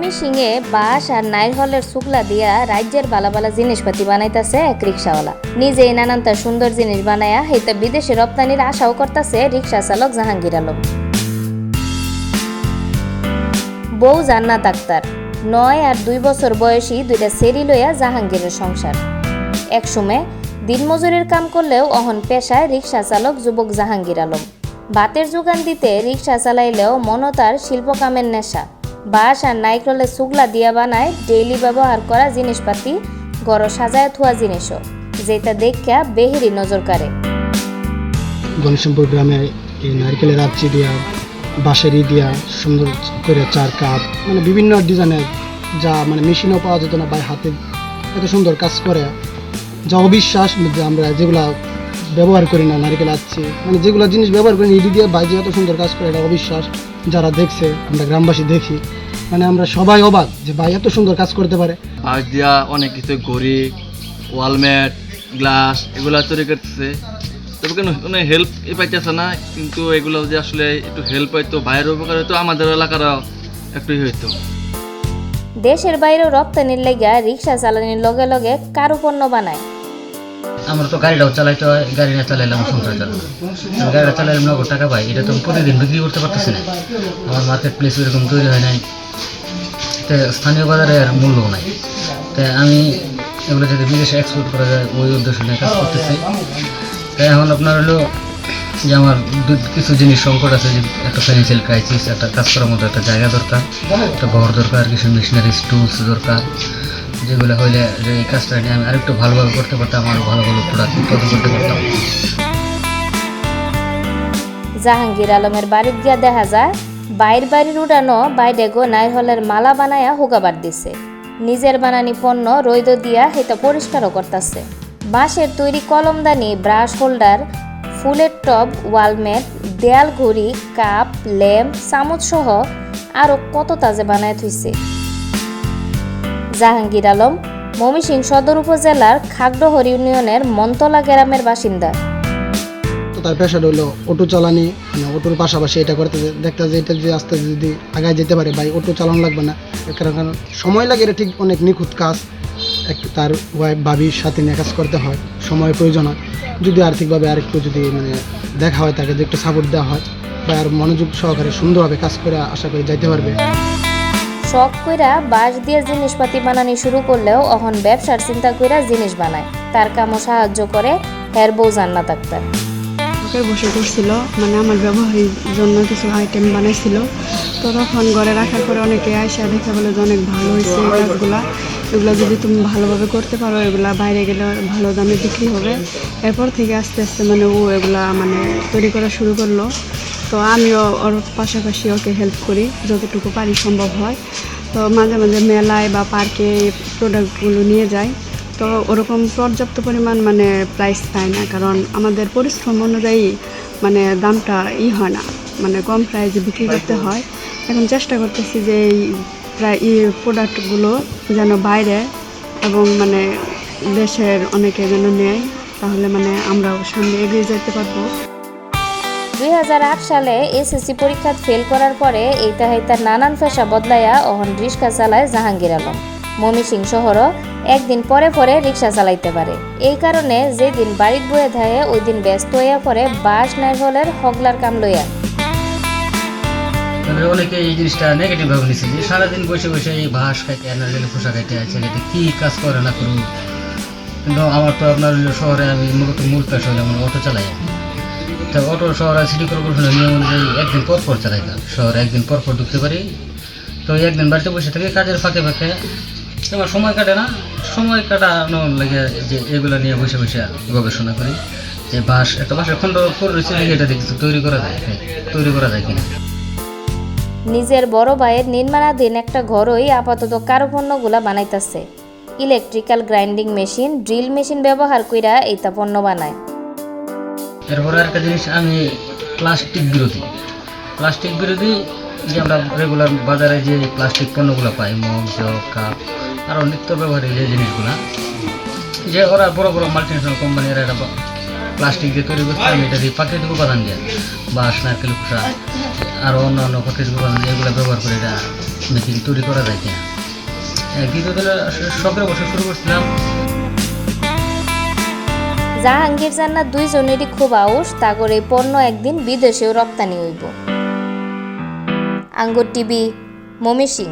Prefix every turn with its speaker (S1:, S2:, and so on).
S1: Mummy সিংয়ে বাঁশ আর নাইরহলের শুকলা দিয়া রাজ্যের বালা বালা জিনিসপাতি বানাইতেছে এক রিক্সাওয়ালা। নিজেই নানান তার সুন্দর জিনিস বানায়া হেতা বিদেশে রপ্তানির আশাও করতাছে রিক্সা চালক জাহাঙ্গীর আলম। বউ জান্নাত আক্তার। নয় আর দুই বছর বয়সী দুইটা সেরি লইয়া জাহাঙ্গীরের সংসার। একসময় দিনমজুরের কাম করলেও অহন পেশায় রিক্সা চালক যুবক জাহাঙ্গীর আলম। ভাতের যোগান দিতে রিক্সা চালাইলেও মনতার শিল্পকামের নেশা। বাঁশ আর নাইকলের সুগলা দিয়া বানায় ডেইলি ব্যবহার করা জিনিসপাতি গড় সাজায় থুয়া জিনিসও, যেটা দেখিয়া বেহেরি নজর কাড়ে।
S2: গণেশমপুর গ্রামে এই নারকেলের আবচি দিয়া বাঁশের দিয়া সুন্দর করে চার কাপ মানে বিভিন্ন ডিজাইনের যা মানে মেশিনও পাওয়া যেত না বা হাতে, এত সুন্দর কাজ করে। যা অবিশ্বাস আমরা যেগুলা ব্যবহার করি না নারকেল আচ্ছি মানে যেগুলো জিনিস ব্যবহার করি ইডি দিয়ে বাইরে এত সুন্দর কাজ করে এটা অবিশ্বাস। যারা দেখছে আমরা গ্রামবাসী দেখি। মানে আমরা সবাই অবাক যে ভাই এত সুন্দর কাজ করতে পারে।
S3: বাঁশ দিয়া অনেক কিছু ঘড়ি ওয়ালমেট গ্লাস এগুলা তৈরি করতেছে। তবে কোনো কোনো হেল্প এ পাইতেছে না কিন্তু এগুলো যে আসলে একটু হেল্প হইতো বাইরের উপকার হইতো আমাদের এলাকারও একটু হইতো।
S1: দেশের বাইরেও রপ্তানির লেগা রিক্সা চালানির লগে লগে কারু পণ্য বানায়।
S4: আমার তো গাড়িটাও চালাইতে হয়, গাড়ি না চালাইলে আমার সংসার চলে গাড়িটা চালাইলে নগদ টাকা পাই, এটা তো প্রতিদিন বিক্রি করতে পারতেছি না। আমার মার্কেট প্লেস এরকম তৈরি হয় নাই। তো স্থানীয় বাজারে আর মূল্য নাই। তাই আমি এগুলো যদি বিদেশে এক্সপোর্ট করা যায়, ওই উদ্দেশ্য নিয়ে কাজ করতেছি। তাই এখন আপনার হলো যে আমার কিছু জিনিস সংকট আছে, যে একটা ফাইন্যান্সিয়াল ক্রাইসিস একটা কাজ করার মতো একটা জায়গা দরকার, একটা ঘর দরকার, কিছু মেশিনারিজ টুলস দরকার। যেগুলো হইলে যে এই কাজটা আমি আরেকটু ভালোভাবে করতে পারতাম আরও ভালো ভালো প্রোডাক্ট করতে পারতাম।
S1: জাহাঙ্গীর আলমের বাড়িত গিয়া দেখা যায়, বাইর বাড়ির উড়ানো বাইরে গো নাইরহলের মালা বানায়া হুগাবার দিছে। নিজের বানানি পণ্য রৈদ দিয়া হেতা পরিষ্কারও করতেছে। বাঁশের তৈরি কলমদানি, ব্রাশ হোল্ডার, ফুলের টব ওয়ালমেট দেয়াল ঘড়ি, কাপ ল্যাম্প চামচ সহ আরও কত তাজে বানায় থুইছে। জাহাঙ্গীর আলম ময়মনসিং সদর উপজেলার খাগড়হর ইউনিয়নের মন্তলা গ্রামের বাসিন্দা।
S2: তো তার পেশাটা হলো অটো চালানি মানে অটোর পাশাপাশি এটা করতে দেখতে যে এটা যদি আস্তে যদি আগায় যেতে পারে, ভাই, অটো চালানো লাগবে না। কারণ কারণ সময় লাগে, এটা ঠিক অনেক নিখুঁত কাজ। এক তার ওয়াইফ ভাবির সাথে নিয়ে কাজ করতে হয়, সময় প্রয়োজন হয়। যদি আর্থিকভাবে আর একটু যদি মানে দেখা হয়, তাকে যদি একটু সাপোর্ট দেওয়া হয়, বা আর মনোযোগ সহকারে সুন্দরভাবে কাজ করে আশা করি যাইতে পারবে।
S1: শখ কইরা বাঁশ দিয়ে জিনিসপাতি বানানি শুরু করলেও অহন ব্যবসার চিন্তা কইরা জিনিস বানায়। তার কামও সাহায্য করে হের বউ জান্নাত আক্তার।
S5: আমাকে বসে করছিল মানে আমার ব্যবহারের জন্য কিছু আইটেম বানাইছিল। তো তখন ঘরে রাখার পরে অনেকে আয়সা দেখে বলে যে অনেক ভালো হয়েছে কাজগুলা। এগুলো যদি তুমি ভালোভাবে করতে পারো, এগুলা বাইরে গেলে ভালো দামে বিক্রি হবে। এরপর থেকে আস্তে আস্তে মানে ও এগুলা মানে তৈরি করা শুরু করল। তো আমিও ওর পাশাপাশি ওকে হেল্প করি যতটুকু পারি সম্ভব হয়। তো মাঝে মাঝে মেলায় বা পার্কে প্রোডাক্টগুলো নিয়ে যাই। তো ওরকম পর্যাপ্ত পরিমাণ মানে প্রাইস পায় না, কারণ আমাদের পরিশ্রম অনুযায়ী মানে দামটা ই হয় না। মানে কম প্রাইসে বিক্রি করতে হয়। এখন চেষ্টা করতেছি যে এই প্রায় ই প্রোডাক্টগুলো যেন বাইরে এবং মানে দেশের অনেকে যেন নেয়, তাহলে মানে আমরাও সামনে এগিয়ে যেতে পারব।
S1: দুই হাজার আট সালে এসএসসি পরীক্ষা ফেল করার পরে এই তাহাইতার নানান পেশা বদলাইয়া অহন রিক্সা চালায় জাহাঙ্গীর আলম। মমিসিং শহরও একদিন পরে পরে রিক্সা চালাইতে পারে। এই কারণে যেদিন বাড়িত বয়ে থাকে ওই দিন ব্যস্ত হইয়া পরে বাস নাইরহলের হগলার কাম লইয়া।
S4: তবে অনেকে এই জিনিসটা নেগেটিভ ভাবে নিচ্ছে যে সারাদিন বসে বসে এই ভাস খাইতে এনার্জি খোসা খাইতে আছে খাইতে কী কাজ করে না করুন কিন্তু আমার তো আপনার শহরে আমি মূলত মূল পেশা হলে আমার অটো চালাই। তা অটো শহরে সিটি কর্পোরেশনের নিয়ম অনুযায়ী একদিন পর পর চালাই না। শহরে একদিন পর পর ঢুকতে পারি। তো একদিন বাড়িতে বসে থাকি কাজের ফাঁকে ফাঁকে আমার সময় কাটে না। সময় কাটানো লাগে যে এগুলো নিয়ে বসে বসে গবেষণা করি। যে বাঁশ একটা বাঁশের খণ্ড করে রয়েছে এটা দেখি তৈরি করা যায়। তৈরি করা যায় কিনা।
S1: নিজের বড় ভাইয়ের নির্মাণাধীন একটা ঘরই আপাতত কারুপণ্যগুলা বানাইতাছে। Electrical grinding machine, drill machine ব্যবহার কইরা এইটা পণ্য বানায়।
S4: এরপরে আরেকটা জিনিস, আমি প্লাস্টিক বিরোধী। প্লাস্টিক বিরোধী, যে আমরা রেগুলার বাজারে যে প্লাস্টিক পণ্যগুলো পাই, মগ, জগ, কাপ আরও নিত্য ব্যবহারের যে জিনিসগুলো, যে ওরা বড় বড় মাল্টি ন্যাশনাল কোম্পানিরা এটা প্লাস্টিক দিয়ে তৈরি করছি, আমি এটা দিয়ে প্রাকৃতিক উপাদান দিয়ে। বাঁশ নারকেল খোসা আরও অন্য অন্য প্রাকৃতিক উপাদান এগুলো ব্যবহার করে এটা মেকিং তৈরি করা যায় কিনা। দ্বিতীয়ত শখের শুরু করছিলাম।
S1: জাহাঙ্গীর জান্নাত দুইজনেরই খুব আউস তাগর এই পণ্য একদিন বিদেশেও রপ্তানি হইব। আঙ্গুর টিভি, মমি সিং।